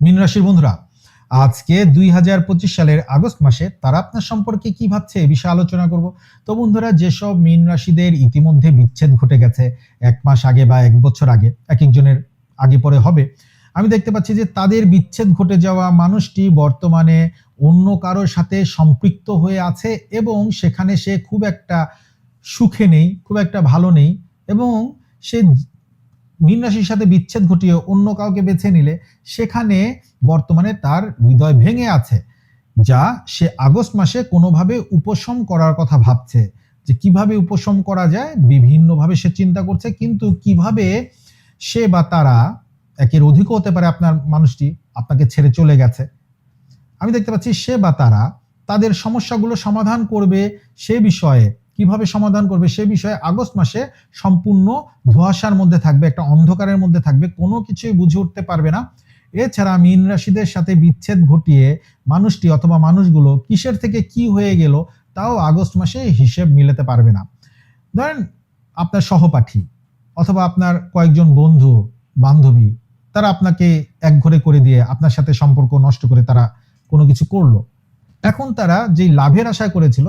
মীন রাশির বন্ধুরা, আজকে দুই হাজার পঁচিশ সালের আগস্ট মাসে তারা আপনার সম্পর্কে কি ভাবছে এ বিষয়ে আলোচনা করব। তো বন্ধুরা, যেসব মীন রাশিদের ইতিমধ্যে বিচ্ছেদ ঘটে গেছে, এক মাস আগে বা এক বছর আগে, এক একজনের আগে পরে হবে, আমি দেখতে পাচ্ছি যে তাদের বিচ্ছেদ ঘটে যাওয়া মানুষটি বর্তমানে অন্য কারোর সাথে সম্পৃক্ত হয়ে আছে এবং সেখানে সে খুব একটা সুখে নেই, খুব একটা ভালো নেই এবং সে মীন রাশির সাথে বিচ্ছেদ ঘটিয়ে অন্য কাউকে বেছে নিলে সেখানে বর্তমানে তার হৃদয় ভেঙে আছে, যা সে আগস্ট মাসে কোনোভাবে উপশম করার কথা ভাবছে। যে কীভাবে উপশম করা যায়, বিভিন্নভাবে সে চিন্তা করছে, কিন্তু কীভাবে সে বা তারা একের অধিকও হতে পারে আপনার মানুষটি আপনাকে ছেড়ে চলে গেছে। আমি দেখতে পাচ্ছি সে বা তারা তাদের সমস্যাগুলো সমাধান করবে সে বিষয়ে কীভাবে সমাধান করবে সে বিষয়ে আগস্ট মাসে সম্পূর্ণ ধোঁয়াশার মধ্যে থাকবে, একটা অন্ধকারের মধ্যে থাকবে, কোনো কিছুই বুঝে উঠতে পারবে না। এছাড়া মীন রাশিদের সাথে বিচ্ছেদ ঘটিয়ে মানুষটি অথবা মানুষগুলো কিসের থেকে কি হয়ে গেল তাও আগস্ট মাসে হিসেব মিলাতে পারবে না। ধরেন আপনার সহপাঠী অথবা আপনার কয়েকজন বন্ধু, বান্ধবী, তারা আপনাকে এক ঘরে করে দিয়ে আপনার সাথে সম্পর্ক নষ্ট করে তারা কোনো কিছু করল। এখন তারা যেই লাভের আশা করেছিল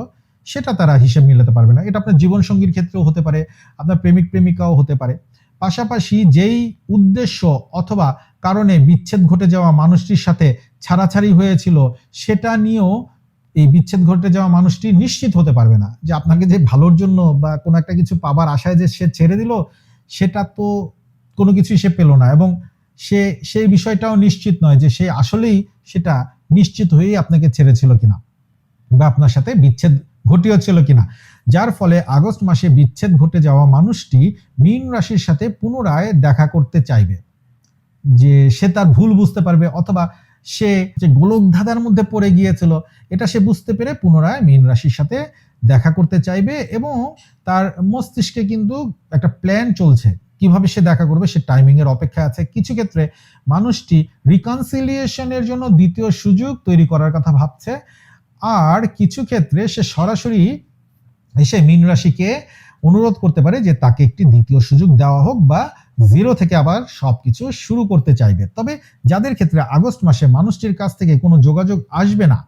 সেটা তারা হিসেব মিলাতে পারবে না। এটা আপনার জীবন সঙ্গীর ক্ষেত্রেও হতে পারে, আপনার প্রেমিক প্রেমিকাও হতে পারে। পাশাপাশি যেই উদ্দেশ্য অথবা কারণে বিচ্ছেদ ঘটে যাওয়া মানুষটির সাথে ছাড়াছাড়ি হয়েছিল, সেটা নিয়েও এই বিচ্ছেদ ঘটে যাওয়া মানুষটি নিশ্চিত হতে পারবে না যে আপনাকে যে ভালোর জন্য বা কোনো একটা কিছু পাবার আশায় যে সে ছেড়ে দিল, সেটা তো কোনো কিছুই সে পেল না এবং সে সেই বিষয়টাও নিশ্চিত নয় যে সে আসলেই সেটা নিশ্চিত হয়েই আপনাকে ছেড়েছিল কিনা বা আপনার সাথে বিচ্ছেদ ঘটিয়েছিল কিনা। যার ফলে আগস্ট মাসে বিচ্ছেদ ঘটে যাওয়া মানুষটি মীন রাশির সাথে পুনরায় দেখা করতে চাইবে। যে সে তার ভুল বুঝতে পারবে অথবা সে যে গোলক ধাঁধার মধ্যে পড়ে গিয়েছিল, এটা সে বুঝতে পেরে পুনরায় মীন রাশির সাথে দেখা করতে চাইবে এবং তার মস্তিষ্কে কিন্তু একটা প্ল্যান চলছে। কীভাবে সে দেখা করবে, সে টাইমিং এর অপেক্ষা আছে। কিছু ক্ষেত্রে মানুষটি রিকনসিলিয়েশনের জন্য দ্বিতীয় সুযোগ তৈরি করার কথা ভাবছে। আর কিছু ক্ষেত্রে সে সরাসরি এসে মীন রাশিকে অনুরোধ করতে পারে যে তাকে একটি দ্বিতীয় সুযোগ দেওয়া হোক বা জিরো থেকে আবার সবকিছু শুরু করতে চাইবে। তবে যাদের ক্ষেত্রে আগস্ট মাসে মানুষটির কাছ থেকে কোনো যোগাযোগ আসবে না,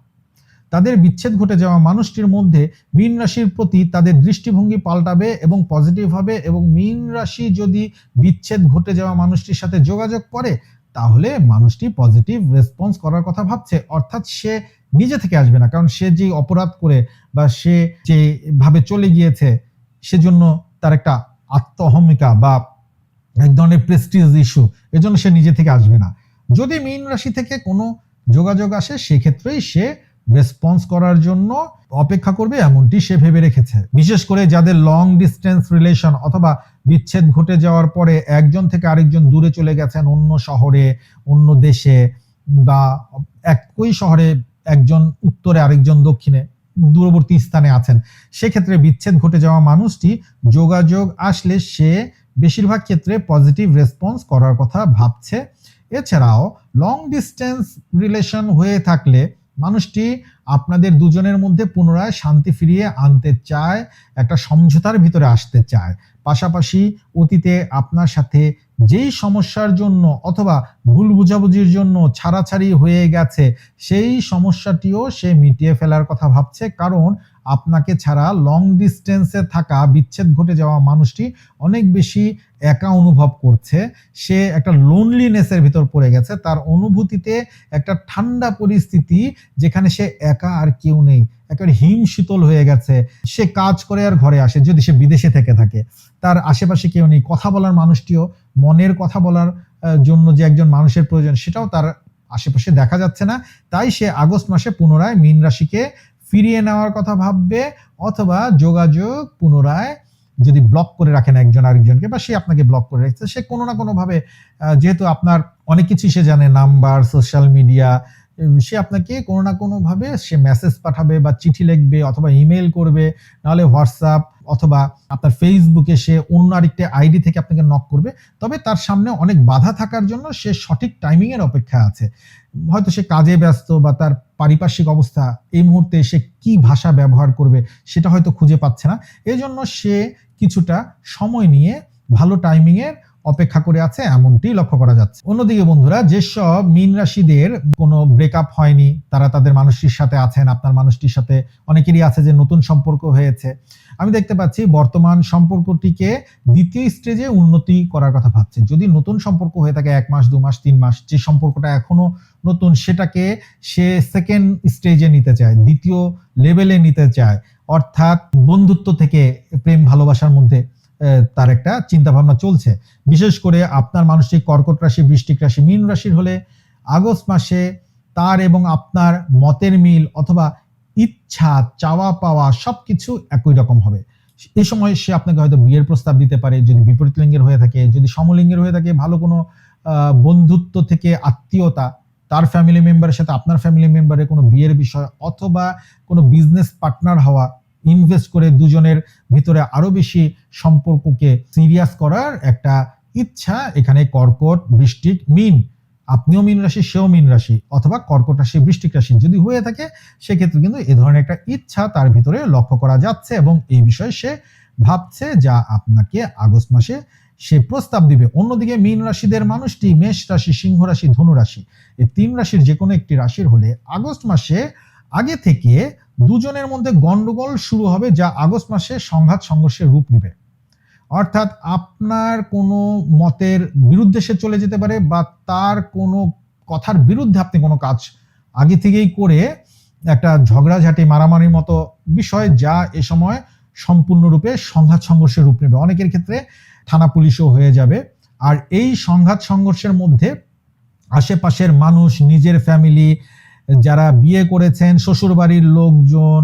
তাদের বিচ্ছেদ ঘটে যাওয়া মানুষটির মধ্যে মীন রাশির প্রতি তাদের দৃষ্টিভঙ্গি পাল্টাবে এবং পজিটিভ হবে এবং মীন রাশি যদি বিচ্ছেদ ঘটে যাওয়া মানুষটির সাথে যোগাযোগ করে, তাহলে মানুষটি পজিটিভ রেসপন্স করার কথা ভাবছে। অর্থাৎ সে নিজে থেকে আসবে না। কারণ সে যে অপরাধ করে বা সে যে ভাবে চলে গিয়েছে, সেজন্য তার একটা আত্মহমিকা বা এক ধরনের প্রেস্টিজ ইস্যু এজন্য সে নিজে থেকে আসবে না। যদি মীন রাশি থেকে কোনো যোগাযোগ আসে, সেক্ষেত্রেই সে রেসপন্স করার জন্য অপেক্ষা করবে, এমনটি সে ভেবে রেখেছে। বিশেষ করে যাদের লং ডিস্টেন্স রিলেশন অথবা বিচ্ছেদ ঘটে যাওয়ার পরে একজন থেকে আরেকজন দূরে চলে গেছেন, অন্য শহরে, অন্য দেশে বা একই শহরে একজন উত্তরে, আরেকজন দক্ষিণে, দূরবর্তী স্থানে আছেন। সেক্ষেত্রে বিচ্ছেদ ঘটে যাওয়া মানুষটি যোগাযোগ আসলে সে বেশিরভাগ ক্ষেত্রে পজিটিভ রেসপন্স করার কথা ভাবছে। এছাড়াও লং ডিস্টেন্স রিলেশন হয়ে থাকলে মানুষটি আপনাদের দুজনের মধ্যে পুনরায় শান্তি ফিরিয়ে আনতে চায়, একটা সমঝোতার ভিতরে আসতে চায়। পাশাপাশি অতীতে আপনার সাথে যেই সমস্যার জন্য অথবা ভুল বুঝাবুঝির জন্য ছাড়াছাড়ি হয়ে গেছে, সেই সমস্যাটিও সে মিটিয়ে ফেলার কথা ভাবছে। কারণ আপনাকে ছাড়া লং ডিস্টেন্সে থাকা বিচ্ছেদ ঘটে যাওয়া মানুষটি অনেক বেশি একা অনুভব করছে। সে একটা লোনলিনেসের ভিতর পড়ে গেছে। তার অনুভূতিতে একটা ঠান্ডা পরিস্থিতি যেখানে সে একা আর কেউ নেই। একেবারে হিম শীতল হয়ে গেছে, সে কাজ করে আর ঘরে আসে, যদি সে বিদেশে থেকে থাকে। তার আশেপাশে কেউ নেই। কথা বলার মানুষটিও মনের কথা বলার জন্য যে একজন মানুষের প্রয়োজন, সেটাও তার আশেপাশে দেখা যাচ্ছে না। তাই সে আগস্ট মাসে পুনরায় মীন রাশিকে ফিরিয়ে নেওয়ার কথা ভাববে, অথবা যোগাযোগ পুনরায় যদি ব্লক করে রাখেন একজন আরেকজনকে, বা সে আপনাকে ব্লক করে রাখছে, সে কোনো না কোনোভাবে যেহেতু আপনার অনেক কিছুই সে জানে নাম্বার সোশ্যাল মিডিয়া সে আপনাকে কোনো না কোনোভাবে সে মেসেজ পাঠাবে বা চিঠি লিখবে অথবা ইমেল করবে, নাহলে হোয়াটসঅ্যাপ অথবা আপনার ফেসবুকে সে অন্য আরেকটি আইডি থেকে আপনাকে নক করবে। তবে তার সামনে অনেক বাধা থাকার জন্য সে সঠিক টাইমিং এর অপেক্ষা আছে। হয়তো সে কাজে ব্যস্ত বা তার পারিপার্শ্বিক অবস্থা এই মুহূর্তে সে কি ভাষা ব্যবহার করবে সেটা হয়তো খুঁজে পাচ্ছে না। এই জন্য সে কিছুটা সময় নিয়ে ভালো টাইমিংয়ের অপেক্ষা করে আছে, এমনটি লক্ষ্য করা যাচ্ছে। অন্যদিকে বন্ধুরা, যেসব মীন রাশিদের কোনো ব্রেকআপ হয়নি, তারা তাদের মানুষটির সাথে আছেন, আপনার মানুষটির সাথে অনেকেরই আছে যে নতুন সম্পর্ক হয়েছে। আমি দেখতে পাচ্ছি বর্তমান সম্পর্কটিকে দ্বিতীয় স্টেজে উন্নতি করার কথা ভাবছে। যদি নতুন সম্পর্ক হয়ে থাকে, এক মাস, দু মাস, তিন মাস, যে সম্পর্কটা এখনও নতুন, সেটাকে সে সেকেন্ড স্টেজে নিতে চায়, দ্বিতীয় লেভেলে নিতে চায়। অর্থাৎ বন্ধুত্ব থেকে প্রেম, ভালোবাসার মধ্যে তার একটা চিন্তা ভাবনা চলছে। বিশেষ করে আপনার মানুষটি কর্কট রাশি, বৃষ্টিক রাশি, মীন রাশির হলে আগস্ট মাসে তার এবং আপনার মতের মিল অথবা ইচ্ছা, চাওয়া পাওয়া সবকিছু একই রকম হবে। এই সময় সে আপনাকে হয়তো বিয়ের প্রস্তাব দিতে পারে, যদি বিপরীত লিঙ্গের হয়ে থাকে, যদি সমলিঙ্গের হয়ে থাকে, ভালো কোনো বন্ধুত্ব থেকে আত্মীয়তা, তার ফ্যামিলি মেম্বারের সাথে আপনার ফ্যামিলি মেম্বারের কোনো বিয়ের বিষয় অথবা কোনো বিজনেস পার্টনার হওয়া ইনভেস্ট করে দুজনের ভিতরে আরও বেশি সম্পর্ককে সিরিয়াস করার একটা ইচ্ছা এখানে কর্কট বৃষ্টিক মিন। আপনিও মিন রাশি, সেও মিন রাশি, অথবা কর্কট রাশি, বৃষ্টিক রাশি যদি হয়ে থাকে, সেক্ষেত্রে কিন্তু এ ধরনের একটা ইচ্ছা তার ভিতরে লক্ষ্য করা যাচ্ছে এবং এই বিষয়ে সে ভাবছে যা আপনাকে আগস্ট মাসে সে প্রস্তাব দিবে। অন্যদিকে মীন রাশিদের মানুষটি মেষ রাশি, সিংহ রাশি, ধনু রাশি, এই তিন রাশির যে কোনো একটি রাশির হলে আগস্ট মাসে আগে থেকে দুজনের মধ্যে গন্ডগোল শুরু হবে যা আগস্ট মাসে সংঘাত সংঘর্ষের রূপ নেবে। অর্থাৎ আপনার কোনো মতের বিরুদ্ধে সে চলে যেতে পারে বা তার কোনো কথার বিরুদ্ধে আপনি কোনো কাজ আগে থেকেই করে একটা ঝগড়াঝাটি, মারামারির মতো বিষয় যা এ সময় সম্পূর্ণরূপে সংঘাত সংঘর্ষের রূপ নেবে। অনেকের ক্ষেত্রে থানা পুলিশও হয়ে যাবে। আর এই সংঘাত সংঘর্ষের মধ্যে আশেপাশের মানুষ, নিজের ফ্যামিলি যারা বিয়ে করেছেন শ্বশুর বাড়ির লোকজন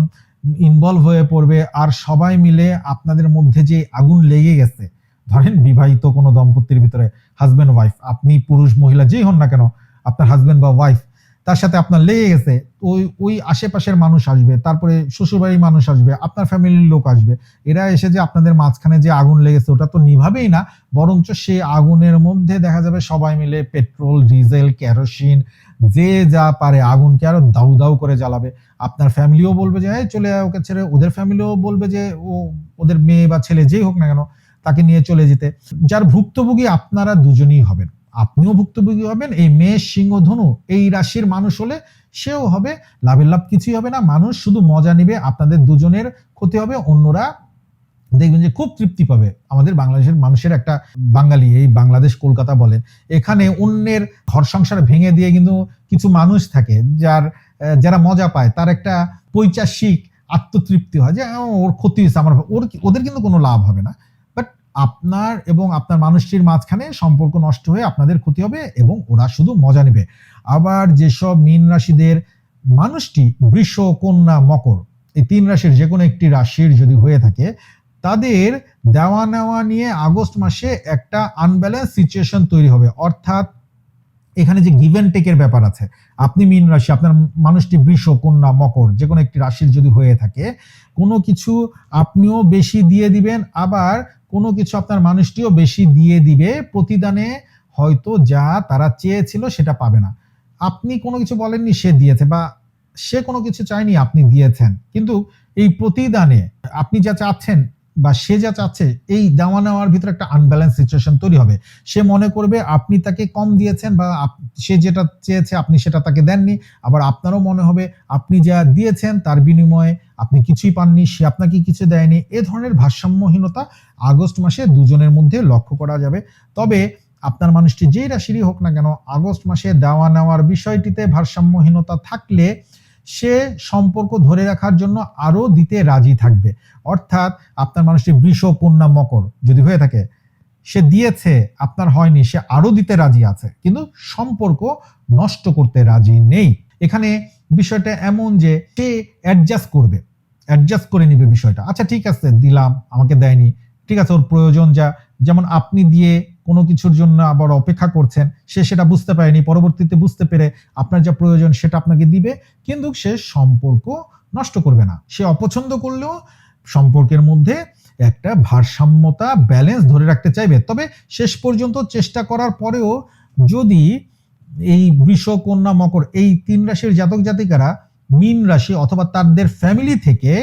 ইনভলভ হয়ে পড়বে আর সবাই মিলে আপনাদের মধ্যে যে আগুন লেগে গেছে, ধরেন বিবাহিত কোনো দম্পতির ভিতরে হাজব্যান্ড ওয়াইফ আপনি পুরুষ, মহিলা যেই হন না কেন, আপনার হাজব্যান্ড বা ওয়াইফ তার সাথে আপনার লেগে গেছে, ওই ওই আশেপাশের মানুষ আসবে, তারপরে শ্বশুরবাড়ির মানুষ আসবে, আপনার ফ্যামিলির লোক আসবে। এরা এসে যে আপনাদের মাঝখানে যে আগুন লেগেছে, ওটা তো নিভাবেই না, বরঞ্চ সে আগুনের মধ্যে দেখা যাবে সবাই মিলে পেট্রোল, ডিজেল, কেরোসিন, যে যা পারে আগুনকে আরও দাউ দাউ করে জ্বালাবে। আপনার ফ্যামিলিও বলবে যে, "এই চলে ওকে ছেড়ে। ওদের ফ্যামিলিও বলবে যে, ও, ওদের মেয়ে বা ছেলে যেই হোক না কেন, তাকে নিয়ে চলে যেতে। যার ভুক্তভোগী আপনারা দুজনেই হবেন। আপনিও ভুক্তভোগী হবেন, এই মেষ, সিংহ, ধনু, এই রাশির মানুষ হলে সেও হবে, লাভের লাভ কিছুই হবে না। মানুষ শুধু মজা নেবে, আপনাদের দুজনের ক্ষতি হবে, অন্যরা দেখবেন যে খুব তৃপ্তি পাবে। আমাদের বাংলাদেশের মানুষের একটা বাঙালি, এই বাংলাদেশ কলকাতা বলেন এখানে অন্যের ঘর সংসার ভেঙে দিয়ে কিন্তু কিছু মানুষ থাকে, যার যারা মজা পায়, তার একটা পৈচাসিক আত্মতৃপ্তি হয় যে ওর ক্ষতি হয়েছে, আমার ওর ওদের কিন্তু কোনো লাভ হবে না। আপনার এবং আপনার মানুষটির মাঝখানে সম্পর্ক নষ্ট হয়ে আপনাদের ক্ষতি হবে এবং ওরা শুধু মজা নেবে। আবার যেসব মীন রাশিদের মানুষটি বৃষ, কন্যা, মকর, এই তিন রাশির যে কোনো একটি রাশির যদি হয়ে থাকে, তাদের দেওয়া নেওয়া নিয়ে আগস্ট মাসে একটা আনব্যালেন্স সিচুয়েশন তৈরি হবে। অর্থাৎ এখানে যে গিভ অ্যান্ড টেকের ব্যাপার আছে, আপনি মীন রাশি, আপনার মানুষটি বৃষ, কন্যা, মকর, যে কোনো একটি রাশির যদি হয়ে থাকে, কোনো কিছু আপনিও বেশি দিয়ে দিবেন, আবার কোনো কিছু আপনার মানুষটিও বেশি দিয়ে দিবে, প্রতিদানে হয়তো যা তারা চেয়েছিল সেটা পাবে না। আপনি কোনো কিছু বলেননি, সে দিয়েছে, বা সে কোনো কিছু চায়নি, আপনি দিয়েছেন। কিন্তু এই প্রতিদানে আপনি যা চাচ্ছেন বা সে যা চাচ্ছে, এই দেওয়া নেওয়ার ভিতরে একটা আনব্যালেন্স সিচুয়েশন তৈরি হবে। সে মনে করবে আপনি তাকে কম দিয়েছেন বা সে যেটা চেয়েছে আপনি সেটা তাকে দেননি। আবার আপনারও মনে হবে আপনি যা দিয়েছেন তার বিনিময়ে আপনি কিছুই পাননি, সে আপনাকে কিছু দেয়নি। এ ধরনের ভারসাম্যহীনতা আগস্ট মাসে দুজনের মধ্যে লক্ষ্য করা যাবে। তবে আপনার মানুষটি যেই রাশিরই হোক না কেন, আগস্ট মাসে দেওয়া নেওয়ার বিষয়টিতে ভারসাম্যহীনতা থাকলে সে সম্পর্ক ধরে রাখার জন্য আরও দিতে রাজি থাকবে। অর্থাৎ আপনার মানুষটি বৃষ, কন্যা, মকর যদি হয়ে থাকে, সে দিয়েছে, আপনার হয়নি, সে আরও দিতে রাজি আছে। কিন্তু সম্পর্ক নষ্ট করতে রাজি নেই। এখানে বিষয়টা এমন যে সে অ্যাডজাস্ট করবে অ্যাডজাস্ট করে নিবে বিষয়টা। আচ্ছা ঠিক আছে, দিলাম, আমাকে দেয়নি। ঠিক আছে, ওর প্রয়োজন যা, যেমন আপনি দিয়ে কোনো কিছুর জন্য আবার অপেক্ষা করছেন, সে সেটা বুঝতে পারেনি, পরবর্তীতে বুঝতে পেরে আপনার যা প্রয়োজন সেটা আপনাকে দিবে, কিন্তু সে সম্পর্ক নষ্ট করবে না। সে অপছন্দ করলেও সম্পর্কের মধ্যে একটা ভারসাম্যতা ব্যালেন্স ধরে রাখতে চাইবে। তবে শেষ পর্যন্ত চেষ্টা করার পরেও যদি এই বৃষ কন্যা, মকর, এই তিন রাশির জাতক জাতিকারা মীন রাশি অথবা তাদের ফ্যামিলি থেকে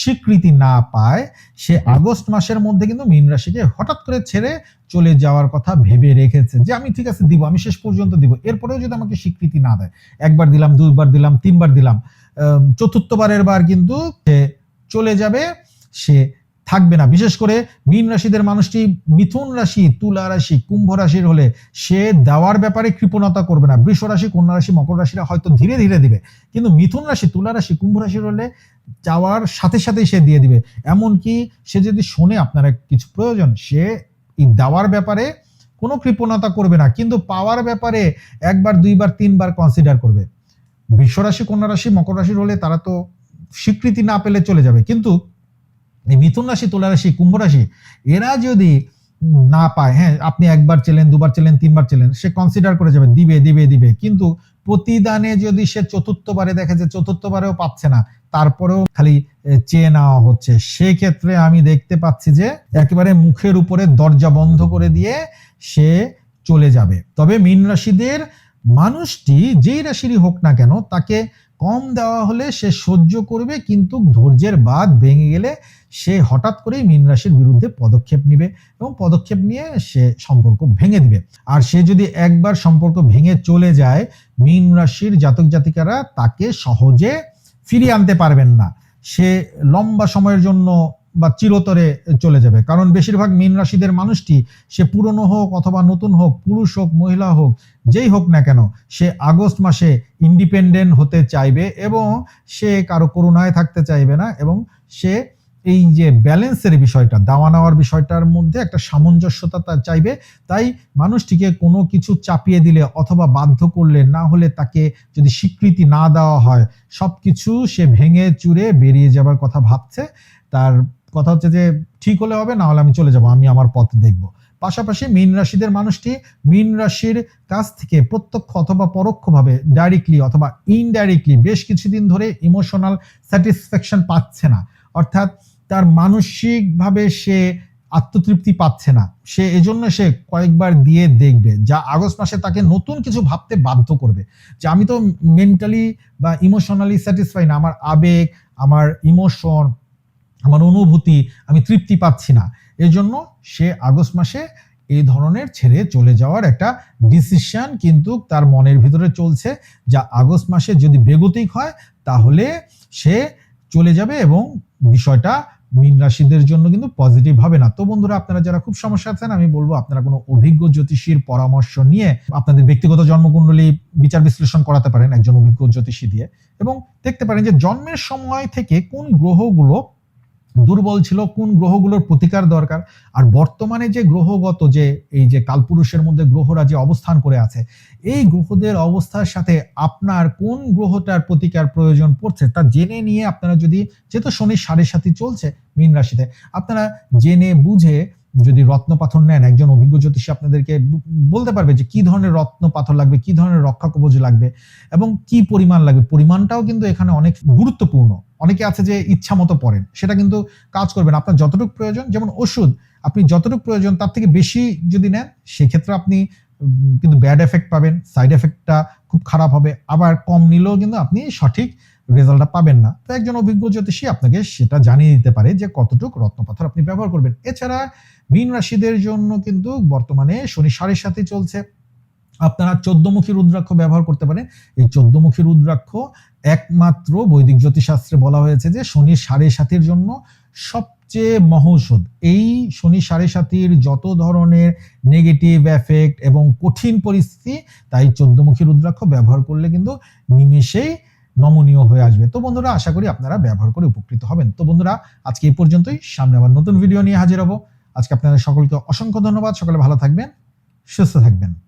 স্বীকৃতি না পায়, সে আগস্ট মাসের মধ্যে কিন্তু মিন রাশিকে হঠাৎ করে ছেড়ে চলে যাওয়ার কথা ভেবে রেখেছে যে, আমি ঠিক আছে, দিব, আমি শেষ পর্যন্ত দিব। এরপরেও যদি আমাকে স্বীকৃতি না দেয়, একবার দিলাম দুইবার দিলাম, তিনবার দিলাম চতুর্থবারের বার কিন্তু সে চলে যাবে, সে থাকবে না। বিশেষ করে মীন রাশিদের মানুষটি মিথুন রাশি, তুলা রাশি, কুম্ভ রাশির হলে সে দেওয়ার ব্যাপারে কৃপণতা করবে না। বৃষ রাশি, কন্যা রাশি, মকর রাশিরা হয়তো ধীরে ধীরে দিবে। কিন্তু মিথুন রাশি, তুলা রাশি, কুম্ভ রাশির হলে যাওয়ার সাথে সাথেই সে দিয়ে দিবে। এমনকি সে যদি শোনে আপনার কিছু প্রয়োজন, সে এই দেওয়ার ব্যাপারে কোনো কৃপণতা করবে না। কিন্তু পাওয়ার ব্যাপারে একবার, দুইবার, তিনবার কনসিডার করবে। বৃষ রাশি, কন্যা রাশি, মকর রাশির হলে তারা তো স্বীকৃতি না পেলে চলে যাবে। কিন্তু এই মিথুন রাশি, তুলা রাশি, কুম্ভ রাশি, এরা যদি না পায় হ্যাঁ আপনি একবার চেলেন, দুবার চেলেন, তিনবার চেলেন, সে কনসিডার করে যাবে, দিবে দিবে দিবে। কিন্তু প্রতিদানে যদি সে চতুর্থবারে দেখে যে চতুর্থবারেও পাচ্ছে না, তারপরেও খালি চেয়ে নেওয়া হচ্ছে। সেই ক্ষেত্রে আমি দেখতে পাচ্ছি যে একেবারে মুখের উপরে দরজা বন্ধ করে দিয়ে সে চলে যাবে। তবে মীন রাশিদের মানুষটি যেই রাশিরই হোক না কেন, তাকে কম দেওয়া হলে সে সহ্য করবে, কিন্তু ধৈর্যের বাদ ভেঙে গেলে সে হঠাৎ করেই মীন রাশির বিরুদ্ধে পদক্ষেপ নিবে এবং পদক্ষেপ নিয়ে সে সম্পর্ক ভেঙে দিবে। আর সে যদি একবার সম্পর্ক ভেঙে চলে যায়, মীন রাশির জাতক জাতিকারা তাকে সহজে ফিরিয়ে আনতে পারবেন না। সে লম্বা সময়ের জন্য বা চিরতরে চলে যাবে। কারণ বেশিরভাগ মীন রাশিদের মানুষটি সে পুরনো হোক অথবা নতুন হোক, পুরুষ হোক, মহিলা হোক, যেই হোক না কেন, সে আগস্ট মাসে ইন্ডিপেন্ডেন্ট হতে চাইবে এবং সে কারও করুণায় থাকতে চাইবে না এবং সে এই যে ব্যালেন্সের বিষয়টা, দাওয়া নেওয়ার বিষয়টার মধ্যে একটা সামঞ্জস্যতা চাইবে। তাই মানুষটিকে কোনো কিছু চাপিয়ে দিলে অথবা বাধ্য করলে না হলে তাকে যদি স্বীকৃতি না দেওয়া হয়, সবকিছু সে ভেঙে চুরে বেরিয়ে যাবার কথা ভাবছে। তার কথা হচ্ছে যে ঠিক হলে হবে, না হলে আমি চলে যাব, আমি আমার পথ দেখব। পাশাপাশি মীন রাশিদের মানুষটি মীন রাশির কাছ থেকে প্রত্যক্ষ অথবা পরোক্ষভাবে ডাইরেক্টলি অথবা ইনডাইরেক্টলি বেশ কিছুদিন ধরে ইমোশনাল স্যাটিসফ্যাকশন পাচ্ছে না। অর্থাৎ তার মানসিকভাবে সে আত্মতৃপ্তি পাচ্ছে না। সে এজন্য সে কয়েকবার দিয়ে দেখবে, যা আগস্ট মাসে তাকে নতুন কিছু ভাবতে বাধ্য করবে। যে আমি তো মেন্টালি বা ইমোশনালি স্যাটিসফাই না, আমার আবেগ, আমার ইমোশন আমার অনুভূতি, আমি তৃপ্তি পাচ্ছি না। এই জন্য সে আগস্ট মাসে এই ধরনের ছেড়ে চলে যাওয়ার একটা ডিসিশন কিন্তু তার মনের ভিতরে চলছে যা আগস্ট মাসে যদি বেগতিক হয় তাহলে সে চলে যাবে এবং বিষয়টা মীন রাশিদের জন্য কিন্তু পজিটিভ হবে না। তো বন্ধুরা, আপনারা যারা খুব সমস্যা আছেন, আমি বলব আপনারা কোনো অভিজ্ঞ জ্যোতিষীর পরামর্শ নিয়ে আপনাদের ব্যক্তিগত জন্মকুণ্ডলী বিচার বিশ্লেষণ করাতে পারেন একজন অভিজ্ঞ জ্যোতিষী দিয়ে। এবং দেখতে পারেন যে জন্মের সময় থেকে কোন গ্রহগুলো দুর্বল ছিল, কোন গ্রহগুলোর প্রতিকার দরকার? আর বর্তমানে যে গ্রহগত যে, এই যে কালপুরুষের মধ্যে গ্রহরা যে অবস্থান করে আছে, এই গ্রহদের অবস্থার সাথে আপনার কোন গ্রহটার প্রতিকার প্রয়োজন পড়ছে, তা জেনে নিয়ে আপনারা যদি, যেহেতু শনি সাড়ে সাথে চলছে মীন রাশিতে, আপনারা জেনে বুঝে যদি রত্ন পাথর নেন, একজন অভিজ্ঞ জ্যোতিষী আপনাদেরকে বলতে পারবে যে কি ধরনের রত্ন পাথর লাগবে, কি ধরনের রক্ষা কবচ লাগবে এবং কি পরিমাণ লাগবে। পরিমাণটাও কিন্তু এখানে অনেক গুরুত্বপূর্ণ। অনেকে আছে যে ইচ্ছা মতো পড়েন, সেটা কিন্তু কাজ করবেন আপনার যতটুকু প্রয়োজন, যেমন ওষুধ, আপনি যতটুকু প্রয়োজন তার থেকে বেশি যদি নেন, সেক্ষেত্রে আপনি কিন্তু ব্যাড এফেক্ট পাবেন সাইড এফেক্টটা খুব খারাপ হবে, আবার কম নিলেও কিন্তু আপনি সঠিক রেজাল্টটা পাবেন না। তো একজন অভিজ্ঞ জ্যোতিষী আপনাকে সেটা জানিয়ে দিতে পারে যে কতটুকু রত্নপাথর আপনি ব্যবহার করবেন। এছাড়া মীন রাশিদের জন্য কিন্তু বর্তমানে শনি সাড়ে সাথে চলছে। আপনারা চোদ্দমুখী রুদ্রাক্ষ ব্যবহার করতে পারেন। এই চোদ্দমুখী রুদ্রাক্ষ একমাত্র বৈদিক জ্যোতিষশাস্ত্রে বলা হয়েছে যে, শনি সাড়ে সাতির জন্য সবচেয়ে মহৌষধ এই শনি সাড়ে সাতির যত ধরনের নেগেটিভ এফেক্ট এবং কঠিন পরিস্থিতি, তাই চোদ্দমুখী রুদ্রাক্ষ ব্যবহার করলে কিন্তু নিমেষেই নমনীয় হয়ে আসবে। তো বন্ধুরা, আশা করি আপনারা ব্যবহার করে উপকৃত হবেন। তো বন্ধুরা, আজকে এই পর্যন্তই। সামনে আবার নতুন ভিডিও নিয়ে হাজির হব। আজকে আপনাদের সকলকে অসংখ্য ধন্যবাদ। সকলে ভালো থাকবেন, সুস্থ থাকবেন।